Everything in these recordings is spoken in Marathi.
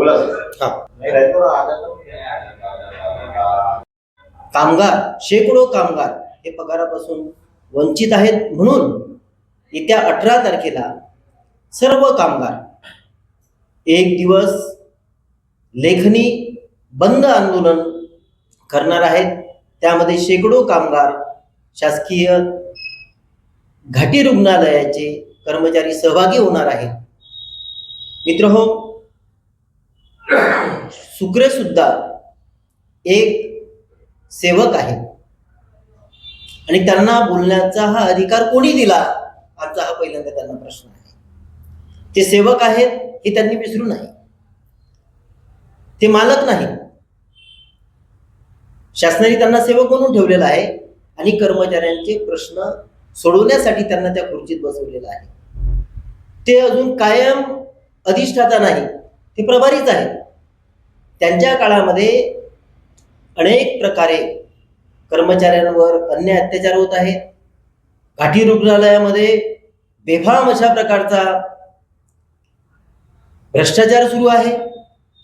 बोला हा. कामगार शेकडो कामगार हे पगारापासून वंचित आहेत म्हणून येत्या अठरा तारखेला सर्व कामगार एक दिवस लेखनी बंद आंदोलन करणार आहेत. त्यामध्ये शेकडो कामगार शासकीय घाटी रुग्णालयाचे कर्मचारी सहभागी होणार आहेत. मित्र सुक्रे सुद्धा एक सेवक आहे. आणि त्यांना बोलण्याचा हा अधिकार कोणी दिला? आमचा हा पहिल्यांदा त्यांना प्रश्न आहे. ते सेवक आहेत हे त्यांनी विसरू नाही ते मालक नाही. शासनाने त्यांना सेवक म्हणून ठेवलेला आहे आणि कर्मचाऱ्यांचे प्रश्न सोडवण्यासाठी त्यांना त्या खुर्चीत बसवलेलं आहे. ते अजून कायम अधिष्ठाता नाही. ते प्रभारीच आहेत. त्यांच्या काळामध्ये अनेक प्रकारे कर्मचाऱ्यांवर अन्याय अत्याचार होत आहेत. घाटी रुग्णालयामध्ये बेफाम अशा प्रकारचा भ्रष्टाचार सुरू आहे.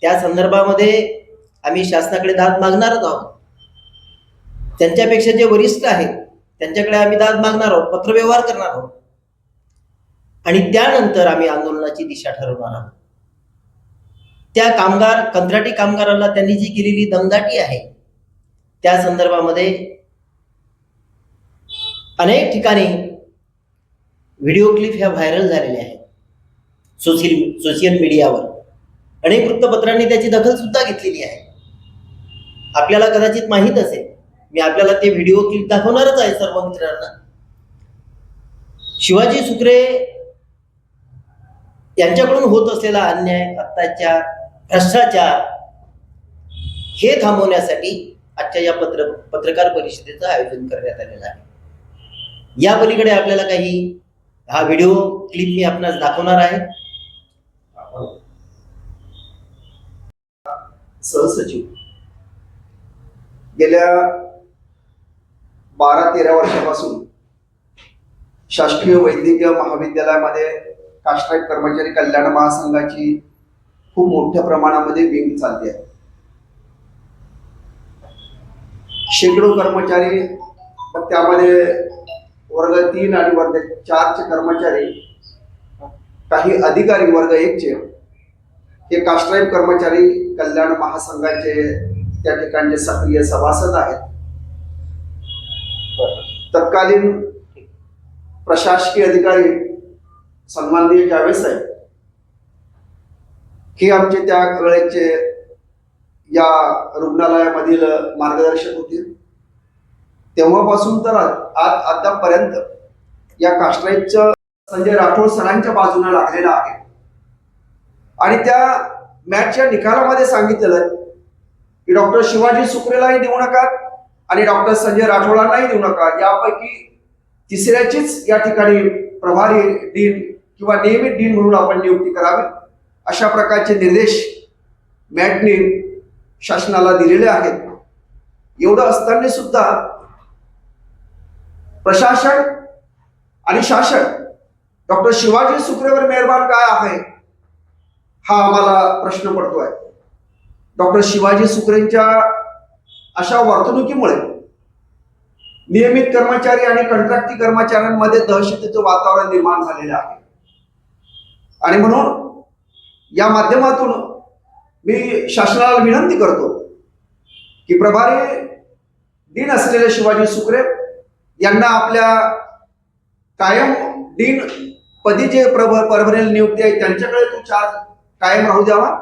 त्या संदर्भामध्ये आम्ही शासनाकडे दाद मागणारच आहोत. त्यांच्यापेक्षा जे वरिष्ठ आहेत त्यांच्याकडे आम्ही दाद मागणार आहोत पत्रव्यवहार करणार आहोत. आणि त्यानंतर आम्ही आंदोलनाची दिशा ठरवणार आहोत. त्या कामगार कंत्राटी कामगाराला त्यांनी जी केलेली दमदाटी आहे त्या संदर्भामध्ये अनेक ठिकाणी व्हिडिओ क्लिप ह्या व्हायरल झालेल्या आहेत. सोशल सोशल मीडियावर. अनेक वृत्तपत्रांनी त्याची दखल सुद्धा घेतलेली आहे. आपल्याला कदाचित माहीत असेल मी आपल्याला ते व्हिडिओ क्लिप दाखवणारच आहे सर्व मित्रांना. शिवाजी सुक्रे यांच्याकडून होत असलेला अन्याय अत्याचार भ्रष्टाचार हे थांबवण्यासाठी आजच्या या पत्र पत्रकार परिषदेचं आयोजन करण्यात आलेलं आहे. या पलीकडे आपल्याला काही हा व्हिडिओ क्लिप मी आपणास दाखवणार आहे. सहसचिव गेल्या बारा तेरा वर्षापासून शासकीय वैद्यकीय महाविद्यालयामध्ये काष्टाईट कर्मचारी कल्याण महासंघाची खूप मोठ्या प्रमाणामध्ये विंग चालते. आहे शेकडो कर्मचारी त्यामध्ये वर्ग तीन आणि वर्ग चारचे कर्मचारी काही अधिकारी वर्ग एकचे हे कास्ट्राईब कर्मचारी कल्याण महासंघाचे त्या ठिकाणचे सक्रिय सभासद आहेत. तत्कालीन प्रशासकीय अधिकारी सन्माननीय जावेद साहेब हे आमचे त्या वेळेचे या रुग्णालयामधील मार्गदर्शक होते. तेव्हापासून तर आज आतापर्यंत या कास्ट्राईबचं संजय राठोड सरांच्या बाजूने लागलेला आहे. आणि त्या मॅचच्या निकालामध्ये सांगितलेलं की डॉक्टर शिवाजी सुकरेलाही देऊ नका आणि डॉक्टर संजय राठोडांनाही देऊ नका. यापैकी तिसऱ्याचीच या ठिकाणी प्रभारी डीन किंवा नियमित डीन म्हणून आपण नियुक्ती करावी. अशा प्रकारचे निर्देश मॅटने शासनाला दिलेले आहेत. एवढं असताना सुद्धा प्रशासन आणि शासन डॉक्टर शिवाजी सुखरेवर मेहरबान काय आहे हा आम्हाला प्रश्न पडतोय. डॉक्टर शिवाजी सुखरेंच्या अशा वर्तणुकीमुळे नियमित कर्मचारी आणि कंत्राटी कर्मचाऱ्यांमध्ये दहशतीचं वातावरण निर्माण झालेलं आहे. आणि म्हणून या माध्यमातून मी शासनाला विनंती करतो की प्रभारी दिन असलेले शिवाजी सुकरे यांना आपल्या कायम दिन पदी जे प्रभ परभरेल नियुक्ती आहे त्यांच्याकडे तो चार्ज कायम राहू द्यावा.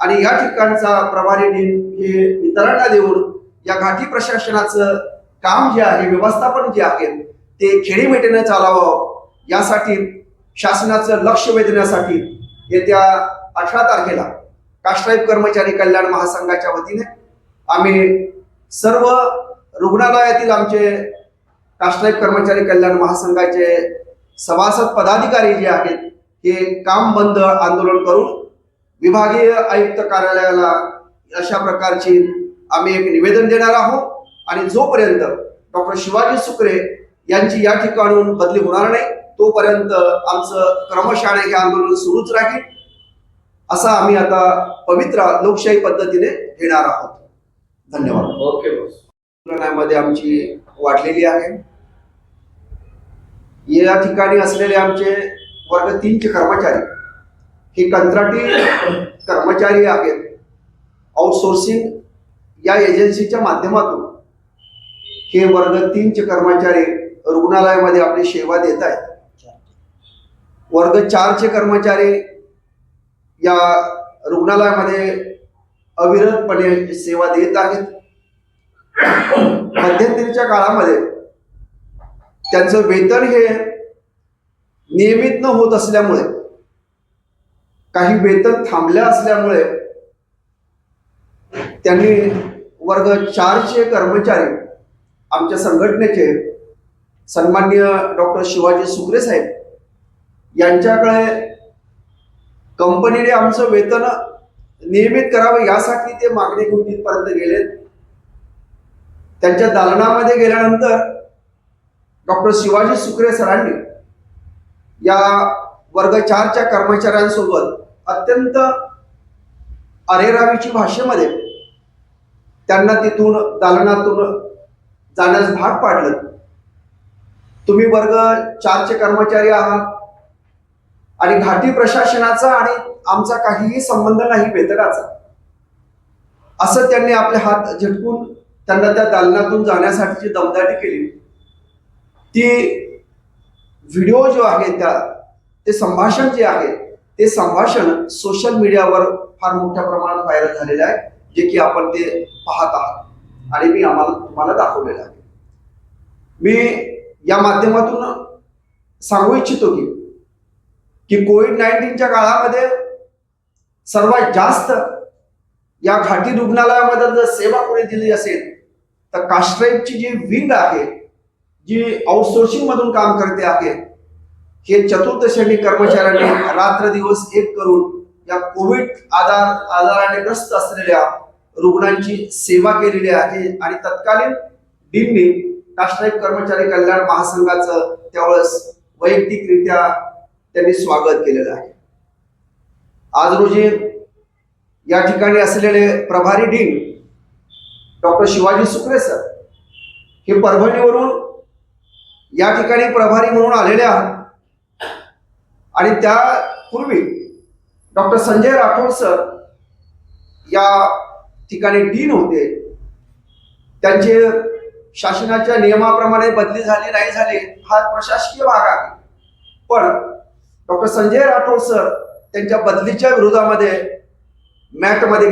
आणि या ठिकाणचा प्रभारी दिन हे इतरांना देऊन या घाटी प्रशासनाचं काम जे आहे व्यवस्थापन जे आहे ते खेळीमेटीने चालावं. यासाठी शासनाचं लक्ष वेधण्यासाठी येत्या अठरा तारखेला काष्टाईब कर्मचारी कल्याण महासंघाच्या वतीने आम्ही सर्व रुग्णालयातील आमचे काष्टाईब कर्मचारी कल्याण महासंघाचे सभासद पदाधिकारी जे आहेत हे काम बंद आंदोलन करून विभागीय आयुक्त कार्यालयाला अशा प्रकारची आम्ही एक निवेदन देणार आहोत. आणि जोपर्यंत डॉक्टर शिवाजी सुक्रे यांची या ठिकाणून बदली होणार नाही तोपर्यंत आमचं क्रमशाळे हे आंदोलन सुरूच राहील. असा आम्ही आता पवित्र लोकशाही पद्धतीने घेणार आहोत. धन्यवाद. ओके आमची वाढलेली आहे. या ठिकाणी असलेले आमचे वर्ग तीनचे कर्मचारी हे कंत्राटी कर्मचारी आहेत. आउटसोर्सिंग या एजन्सीच्या माध्यमातून हे वर्ग तीनचे कर्मचारी रुग्णालयामध्ये आपली सेवा देत आहेत. वर्ग चारचे कर्मचारी या रुग्णालयामध्ये अविरतपणे सेवा देत आहेत. मध्यंतरीच्या काळामध्ये त्यांचं वेतन हे नियमित न होत असल्यामुळे काही वेतन थांबल्या असल्यामुळे त्यांनी वर्ग चारचे कर्मचारी आमच्या संघटनेचे सन्मान्य डॉक्टर शिवाजी सुकरे साहेब यांच्याकडे कंपनीने आमचं वेतन नियमित करावं यासाठी ते मागणी घेऊन तिथपर्यंत गेलेत. त्यांच्या दालनामध्ये गेल्यानंतर डॉक्टर शिवाजी सुकरे सरांनी या वर्ग चारच्या कर्मचाऱ्यांसोबत अत्यंत अरेरावीची भाषेमध्ये त्यांना तिथून दालनातून जाण्यास भाग पाडलं. तुम्ही वर्ग चारचे कर्मचारी आहात. आणि घाटी प्रशासनाचा आणि आमचा काहीही संबंध नाही बेतकाचा. असं त्यांनी आपले हात झटकून त्यांना त्या दालनातून जाण्यासाठीची दमदाटी केली. ती व्हिडिओ जो आहे त्या ते संभाषण जे आहे ते संभाषण सोशल मीडियावर फार मोठ्या प्रमाणात व्हायरल झालेलं आहे जे की आपण ते पाहत आहात. आणि मी आम्हाला तुम्हाला दाखवलेलं आहे. मी या माध्यमातून सांगू इच्छितो की की कोविड नाईन्टीनच्या काळामध्ये सर्वात जास्त या घाटी रुग्णालयामध्ये जर सेवा कोणी दिली असेल तर कास्ट्राईटची जी विंग आहे जी आउटसोर्सिंग मधून काम करते आहे हे चतुर्थ श्रेणी कर्मचाऱ्यांनी रात्र दिवस एक करून या कोविड आजार आजाराने ग्रस्त असलेल्या रुग्णांची सेवा केलेली आहे. आणि तत्कालीन डीननी कास्ट्राईट कर्मचारी कल्याण महासंघाचं त्यावेळेस वैयक्तिकरित्या त्यांनी स्वागत केलेलं आहे. आज रोजी या ठिकाणी असलेले प्रभारी dean doctor Shivaji Sukre sir हे परभणीवरून या ठिकाणी प्रभारी म्हणून आलेले आहात. आणि त्यापूर्वी डॉक्टर संजय राठोड सर या ठिकाणी डीन होते. त्यांचे शासनाच्या नियमाप्रमाणे बदली झाली नाही झाली हा प्रशासकीय भाग आहे. पण डॉक्टर संजय राठोड सर त्यांच्या बदलीच्या विरोधामध्ये मॅटमध्ये